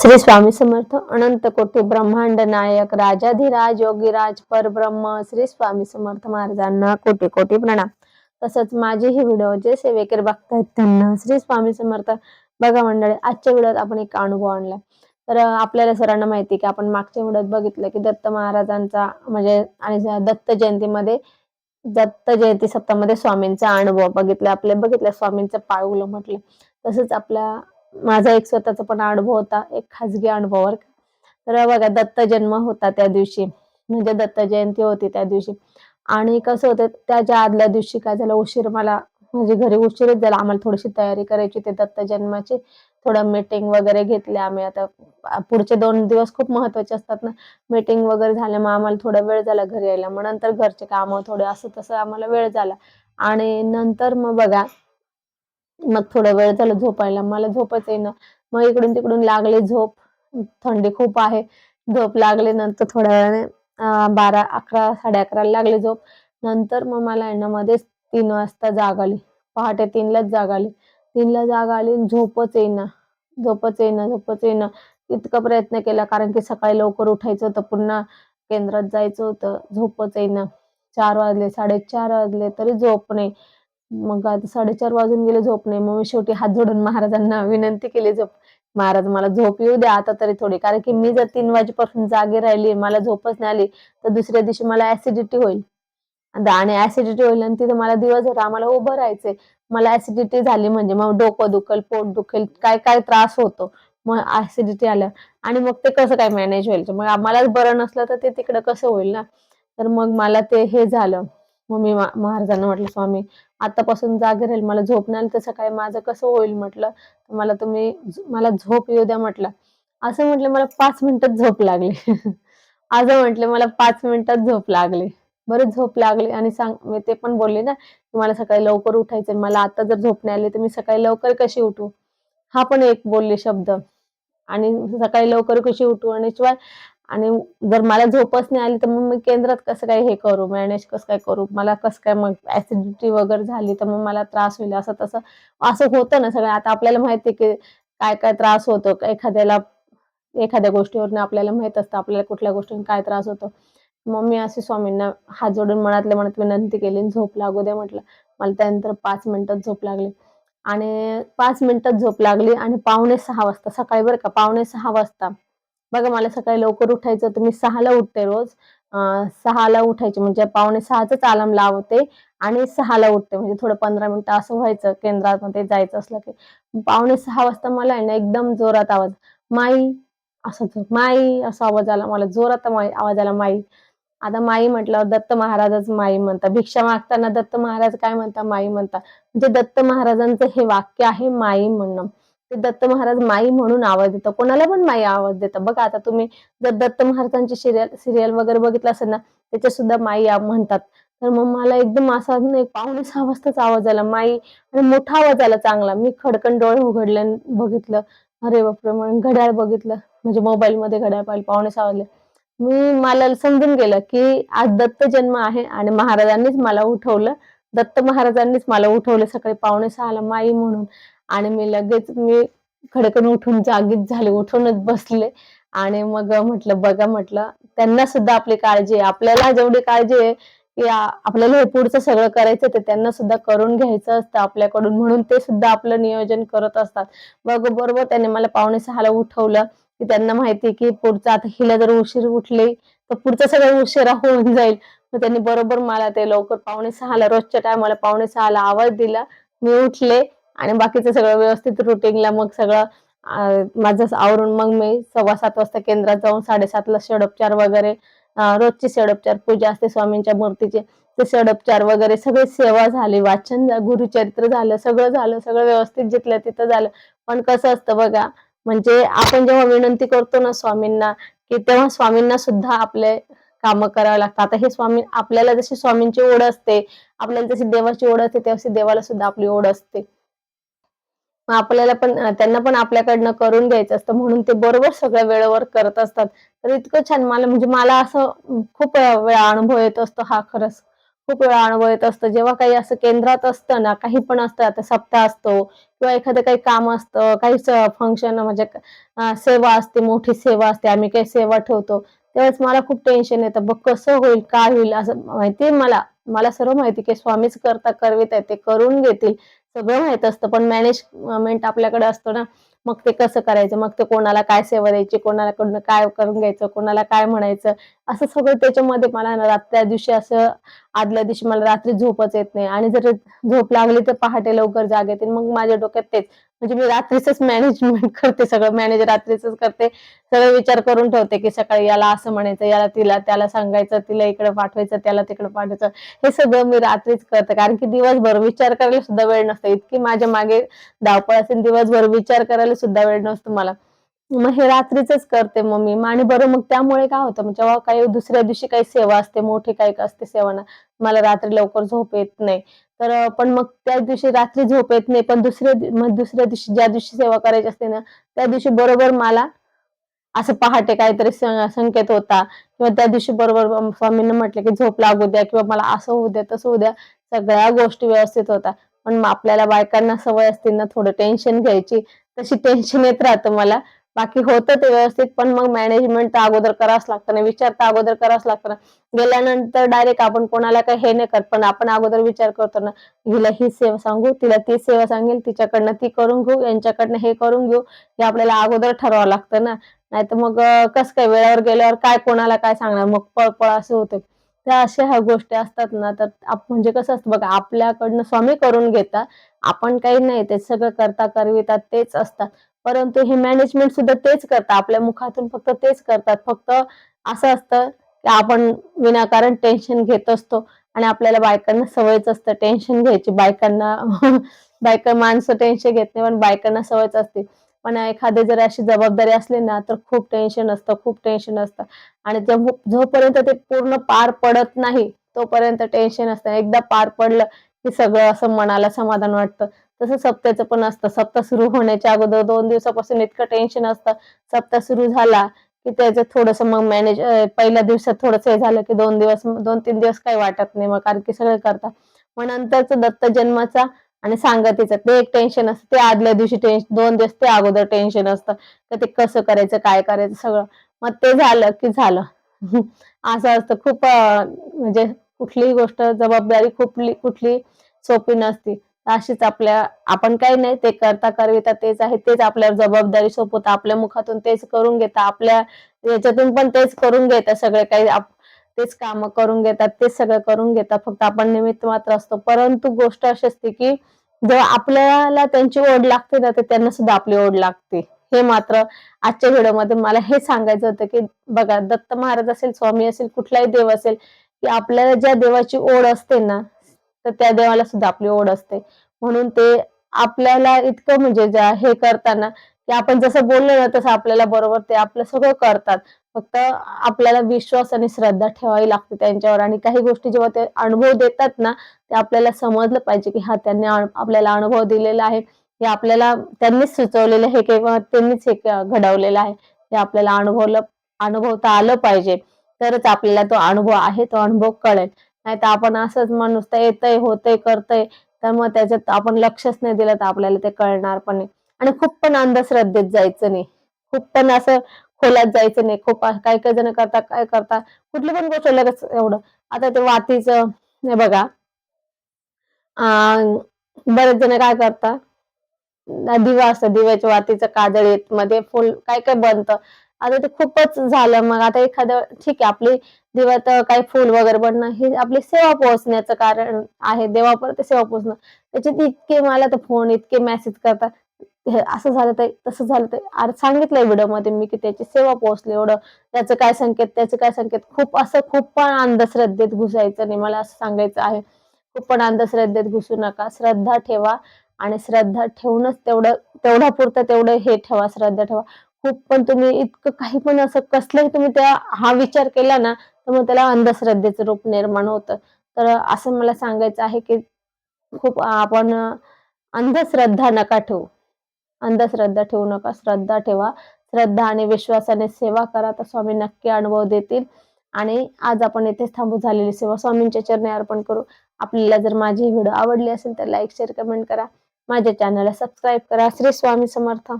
श्री स्वामी समर्थ अनंत कोटी ब्रह्मांड नायक राजाधिराज योगीराज परब्रह्म श्री स्वामी समर्थ महाराजांना कोटी कोटी प्रणाम. तसंच माझे हे व्हिडिओ जे सेवेकर बघतायत त्यांना श्री स्वामी समर्थ बघा मंडळी आजच्या व्हिडिओत आपण एक अनुभव आणला तर आपल्याला सरांना माहिती आहे की आपण मागच्या व्हिडिओत बघितलं की दत्त महाराजांचा म्हणजे आणि दत्त जयंतीमध्ये दत्त जयंती सप्तामध्ये स्वामींचा अनुभव बघितला आपले बघितलं स्वामींचं पाळवलं म्हटलं. तसंच आपल्या माझा एक स्वतःचा पण अनुभव होता एक खाजगी अनुभवावर का. तर बघा दत्त जन्म होता त्या दिवशी. म्हणजे दत्त जयंती होती त्या दिवशी. आणि कसं होतं त्याच्या आदल्या दिवशी काय झालं उशीर मला म्हणजे घरी उशीरच झाला. आम्हाला थोडीशी तयारी करायची ते दत्त जन्माची थोडं मीटिंग वगैरे घेतली आम्ही. आता पुढचे दोन दिवस खूप महत्त्वाचे असतात ना. मीटिंग वगैरे झाल्यामुळे आम्हाला थोडा वेळ झाला घरी यायला. मग नंतर घरचे कामं थोडे असं तसं आम्हाला वेळ झाला. आणि नंतर मग बघा मग थोडा वेळ झाला झोपायला. मला झोपच येईना. मग इकडून तिकडून लागली झोप. थंडी खूप आहे. झोप लागली नंतर थोड्या वेळाने बारा अकरा साडे अकराला लागली झोप. नंतर मग मला आहे मध्येच तीन वाजता जाग आली. पहाटे तीनलाच जाग आली. तीनला जाग आली झोपच येईना. झोपच येईना झोपच येईना. इतका प्रयत्न केला कारण की सकाळी लवकर उठायचं होतं. पुन्हा केंद्रात जायचं होतं. झोपच येईना. चार वाजले साडेचार वाजले तरी झोप नाही. मग आता साडेचार वाजून गेले झोप नाही. मग मी शेवटी हात जोडून महाराजांना विनंती केली झोप. महाराज मला झोप येऊ द्या आता तरी थोडी. कारण की मी जर तीन वाजेपासून जागी राहिली मला झोपच नाही आली तर दुसऱ्या दिवशी मला ऍसिडिटी होईल. आणि ऍसिडिटी होईल आणि तिथे मला दिवसभर आम्हाला उभं राहायचंय. मला ऍसिडिटी झाली म्हणजे मग डोकं दुखेल पोट दुखेल काय काय त्रास होतो. मग ऍसिडिटी आलं आणि मग ते कसं काय मॅनेज होईल? मग आम्हालाच बरं नसलं तर ते तिकडं कसं होईल ना? तर मग मला ते हे झालं. मग मी महाराजांना म्हटलं स्वामी आतापासून जागे राहील मला झोप नाही तर सकाळी माझं कसं होईल म्हटलं? तर मला तुम्ही मला झोप येऊ द्या म्हटलं. असं म्हटलं मला पाच मिनिटात झोप लागली. असं म्हटलं मला पाच मिनिटात झोप लागली. बरं झोप लागली आणि सांग मी ते पण बोलले ना की मला सकाळी लवकर उठायचं मला आता जर झोप नाही आली तर मी सकाळी लवकर कशी उठू? हा पण एक बोलले शब्द. आणि सकाळी लवकर कशी उठू? आणि शिवाय आणि जर मला झोपच नाही आली तर मग मी केंद्रात कसं काय हे करू? मॅनेज कसं काय करू? मला कसं काय मग ऍसिडिटी वगैरे झाली तर मग मला त्रास होईल असं तसं. असं होतं ना सगळं. आता आपल्याला माहिती की काय काय त्रास होतो. एखाद्याला एखाद्या गोष्टीवरनं आपल्याला माहीत असतं आपल्याला कुठल्या गोष्टीने काय त्रास होतो. मग मी असे स्वामींना हात जोडून मनातल्या मनात विनंती केली झोप लागू दे म्हटलं. मला त्यानंतर पाच मिनिटात झोप लागली. आणि पाच मिनिटात झोप लागली आणि पावणे सहा वाजता सकाळी बरं का पावणे सहा वाजता बघा मला सकाळी लवकर उठायचं तर मी सहाला उठते रोज. सहाला उठायचे म्हणजे पावणे सहाचाच अलार्म लावते आणि सहाला उठते. म्हणजे थोडं पंधरा मिनिटं असं व्हायचं केंद्रामध्ये जायचं असलं की. पावणे सहा वाजता मला आहे ना एकदम जोरात आवाज माई असं माई असा आवाज आला मला. जोरात माई आवाज आला माई. आता माई म्हटल्यावर दत्त महाराजच माई म्हणता. भिक्षा मागताना दत्त महाराज काय म्हणता? माई म्हणता. म्हणजे दत्त महाराजांचं हे वाक्य आहे माई म्हणणं. ते दत्त महाराज माई म्हणून आवाज देतात कोणाला पण माई आवाज देतात बघा आता तुम्ही जर दत्त महाराजांची सिरियल सिरियल वगैरे बघितलं असेल ना त्याच्या सुद्धा माई म्हणतात. तर मग मला एकदम असा एक पावणे सहा वाजताच आवाज आला. माई आणि मोठा आवाज आला चांगला. मी खडकन डोळे उघडले बघितलं. अरे बापरे म्हणून घड्याळ बघितलं. म्हणजे मोबाईल मध्ये घड्याळ पाहिलं पावणे सहा वाजले. मी मला समजून गेलं की आज दत्त जन्म आहे आणि महाराजांनीच मला उठवलं. दत्त महाराजांनीच मला उठवलं सकाळी पावणे सहाला माई म्हणून. आणि मी लगेच मी खडकन उठून जागीच झाले उठूनच बसले. आणि मग म्हटलं बघा म्हटलं त्यांना सुद्धा आपली काळजी आहे. आपल्याला जेवढी काळजी आहे की आपल्याला हे पुढचं सगळं करायचं ते त्यांना सुद्धा करून घ्यायचं असतं आपल्याकडून. म्हणून ते सुद्धा आपलं नियोजन करत असतात. मग बरोबर त्याने मला पावणे सहाला उठवलं की त्यांना माहिती आहे की पुढचं आता हिला जर उशीर उठली तर पुढचं सगळं उशिरा होऊन जाईल. मग त्यांनी बरोबर मला ते लवकर पावणे सहाला रोजच्या टायमाला पावणे सहाला आवाज दिला. मी उठले आणि बाकीचं सगळं व्यवस्थित रुटीनला मग सगळं माझं आवरून मग मी सव्वा सात वाजता केंद्रात जाऊन साडेसातला षडोपचार वगैरे रोजची षडोपचार पूजा असते स्वामींच्या मूर्तीची ते षडोपचार वगैरे सगळी सेवा झाली वाचन गुरुचरित्र झालं सगळं झालं सगळं व्यवस्थित जिथलं तिथं झालं. पण कसं असतं बघा म्हणजे आपण जेव्हा विनंती करतो ना स्वामींना की तेव्हा स्वामींना सुद्धा आपले कामं करावं लागतात आता हे स्वामी आपल्याला जशी स्वामींची ओढ असते आपल्याला जशी देवाची ओढ असते तशी देवाला सुद्धा आपली ओढ असते. मग आपल्याला पण त्यांना पण आपल्याकडनं करून द्यायचं असतं. म्हणून ते बरोबर सगळ्या वेळेवर करत असतात. तर इतकं छान मला म्हणजे मला असं खूप वेळा अनुभव येत असतो हा खरंच. खूप वेळा अनुभव येत असतं. जेव्हा काही असं केंद्रात असतं ना काही पण असतं आता सप्ताह असतो किंवा एखादं काही काम असतं काही फंक्शन म्हणजे सेवा असते मोठी सेवा असते आम्ही काही सेवा ठेवतो त्यावेळेस मला खूप टेन्शन येतं. बघ कसं होईल काय होईल असं माहिती आहे मला. मला सर्व माहिती की स्वामीच करता करवित आहे ते करून घेतील. सगळं माहीत असतं पण मॅनेजमेंट आपल्याकडे असतो ना. मग ते कसं करायचं? मग ते कोणाला काय सेवा द्यायची? कोणाला कडनं काय करून घ्यायचं? कोणाला काय म्हणायचं? असं सगळं त्याच्यामध्ये मला ना त्या दिवशी असं आदल्या दिवशी मला रात्री झोपच येत नाही. आणि जर झोप लागली तर पहाटे लवकर जाग येते. मग माझ्या डोक्यात तेच म्हणजे मी रात्रीच मॅनेजमेंट करते सगळं. मॅनेज रात्रीच करते. सगळं विचार करून ठेवते की सकाळी याला असं म्हणायचं याला तिला त्याला सांगायचं तिला इकडे पाठवायचं त्याला तिकडे पाठवायचं. हे सगळं मी रात्रीच करते. कारण की दिवसभर विचार करायला सुद्धा वेळ नसतो. इतकी माझ्या मागे धावपळ असेल दिवसभर विचार करायला सुद्धा वेळ नसतो मला. मग हे रात्रीच करते मग मी आणि बरं मग त्यामुळे काय होतं? जेव्हा काही दुसऱ्या दिवशी काही सेवा असते मोठी काही असते सेवा ना मला रात्री लवकर झोप येत नाही. तर पण मग त्या दिवशी रात्री झोप येत नाही पण दुसऱ्या दुसऱ्या दिवशी ज्या दिवशी सेवा करायची असते ना त्या दिवशी बरोबर मला असं पहाटे काहीतरी संकेत होता किंवा त्या दिवशी बरोबर स्वामींना म्हटलं की झोप लागू द्या किंवा मला असं होऊ द्या तसं होऊ द्या सगळ्या गोष्टी व्यवस्थित होता. पण मग आपल्याला बायकांना सवय असते ना थोडं टेन्शन घ्यायची तशी टेन्शन येत राहतं मला. बाकी होतं ते व्यवस्थित पण मग मॅनेजमेंट तर अगोदर करावंच लागतं ना विचार तर अगोदर करावंच लागतं ना. गेल्यानंतर डायरेक्ट आपण कोणाला काही हे नाही करत पण आपण अगोदर विचार करतो ना हिला ही सेवा सांगू तिला ती सेवा सांगेल तिच्याकडनं ती करून घेऊ यांच्याकडनं हे करून घेऊ हे आपल्याला अगोदर ठरवावं लागतं ना. नाही तर मग कसं काय वेळेवर गेल्यावर काय कोणाला काय सांगणार मग पळपळ असं होते. त्या अशा ह्या गोष्टी असतात ना तर आप- म्हणजे कसं असतं बघा आपल्याकडनं स्वामी करून घेतात आपण काही नाही ते सगळं करता करवितात तेच असतात. परंतु हे मॅनेजमेंट सुद्धा तेच करतात. आपल्या मुखातून फक्त तेच करतात. फक्त असं असतं की आपण विनाकारण टेन्शन घेत असतो आणि आपल्याला बायकांना सवयच असतं टेन्शन घ्यायची. बायकांना बायका माणसं टेन्शन घेत नाही पण बायकांना सवयच असते. पण एखादी जर अशी जबाबदारी असली ना तर खूप टेन्शन असतं खूप टेन्शन असतं. आणि जोपर्यंत ते पूर्ण पार पडत नाही तोपर्यंत टेन्शन असतं. एकदा पार पडलं की सगळं असं मनाला समाधान वाटतं. तसं सप्त्याचं पण असतं. सप्ताह सुरू होण्याच्या अगोदर दोन दिवसापासून इतकं टेन्शन असतं. सप्ताह सुरू झाला की त्याचं थोडंसं मग मॅनेज पहिल्या दिवसात थोडंसं हे झालं की दोन दिवस दोन तीन दिवस काही वाटत नाही. मग कारण की सगळं करतात. मग नंतरचं दत्त जन्माचा आणि सांगतीचं ते एक टेन्शन असतं. ते आदल्या दिवशी टेन्शन दोन दिवस ते अगोदर टेन्शन असतं. तर ते कसं करायचं काय करायचं सगळं. मग ते झालं की झालं. असं असतं. खूप म्हणजे कुठलीही गोष्ट जबाबदारी कुठली कुठली सोपी नसती. अशीच आपल्या आपण काही नाही ते करता करविता तेच आहे तेच आपल्या जबाबदारी सोपवता आपल्या मुखातून तेच करून घेता आपल्या याच्यातून पण तेच करून घेतात सगळे काही तेच काम करून घेतात तेच सगळं करून घेतात फक्त आपण निमित्त मात्र असतो. परंतु गोष्ट अशी असते की जेव्हा आपल्याला त्यांची ओढ लागते ना तर त्यांना सुद्धा आपली ओढ लागते. हे मात्र आजच्या व्हिडिओमध्ये मला हे सांगायचं होतं की बघा दत्त महाराज असेल स्वामी असेल कुठलाही देव असेल की आपल्याला ज्या देवाची ओढ असते ना तर त्या देवाला सुद्धा आपली ओढ असते. म्हणून ते आपल्याला इतकं म्हणजे हे करताना की आपण जसं बोललो ना तसं आपल्याला बरोबर ते आपलं सगळं करतात. फक्त आपल्याला विश्वास आणि श्रद्धा ठेवावी लागते त्यांच्यावर. आणि काही गोष्टी जेव्हा ते अनुभव देतात ना ते आपल्याला समजलं पाहिजे की हा त्यांनी आपल्याला अनुभव दिलेला आहे. हे आपल्याला त्यांनीच सुचवलेलं हे किंवा त्यांनीच हे घडवलेलं आहे. हे आपल्याला अनुभवलं अनुभवता आलं पाहिजे. तरच आपल्याला तो अनुभव आहे तो अनुभव कळेल. नाही तर आपण असंच मग नुसतं येतंय होतंय करतंय. तर मग त्याच्यात आपण लक्षच नाही दिलं तर आपल्याला ते कळणार पण नाही. आणि खूप पण अंधश्रद्धेत जायचं नाही. खूप पण असं खोलात जायचं नाही. खूप काही काही जण करता काय करता कुठली पण गोष्ट लगेच एवढं. आता ते वातीचं बघा. अं, बरेच जण काय करतात? दिवा असतं दिव्याच्या वातीचं काजळ येत मध्ये फुल काय काय बनतं. आता ते खूपच झालं. मग आता एखादं ठीक आहे आपली दिव्यात काही फुल वगैरे बनणं हे आपली सेवा पोहोचण्याचं कारण आहे. देवापर्यंत सेवा पोहोचणं. त्याच्यात इतके मला तर फोन इतके मेसेज करतात. हे असं झालं तर तसं झालं तर अरे सांगितलंय व्हिडिओमध्ये मी की त्याची सेवा पोहोचली एवढं. त्याचं काय संकेत त्याचे काय संकेत? खूप असं खूप पण अंधश्रद्धेत घुसायचं नाही. मला असं सांगायचं आहे. खूप पण अंधश्रद्धेत घुसू नका. श्रद्धा ठेवा. आणि श्रद्धा ठेवूनच तेवढं तेवढ्या पुरतं तेवढं हे ठेवा. श्रद्धा ठेवा. खूप पण तुम्ही इतकं काही पण असं कसलंही तुम्ही त्या हा विचार केला ना तर मग त्याला अंधश्रद्धेचं रूप निर्माण होतं. तर असं मला सांगायचं आहे की खूप आपण अंधश्रद्धा नका ठेवू. अंधश्रद्धा ठेवू नका. श्रद्धा ठेवा. श्रद्धा आणि विश्वासाने सेवा करा. तर स्वामी नक्की अनुभव देतील. आणि आज आपण इथे थांबू झालेली सेवा स्वामींच्या चरणी अर्पण करू. आपल्याला जर माझी व्हिडिओ आवडली असेल तर लाईक शेअर कमेंट करा. माझ्या चॅनलला सबस्क्राईब करा. श्री स्वामी समर्थ.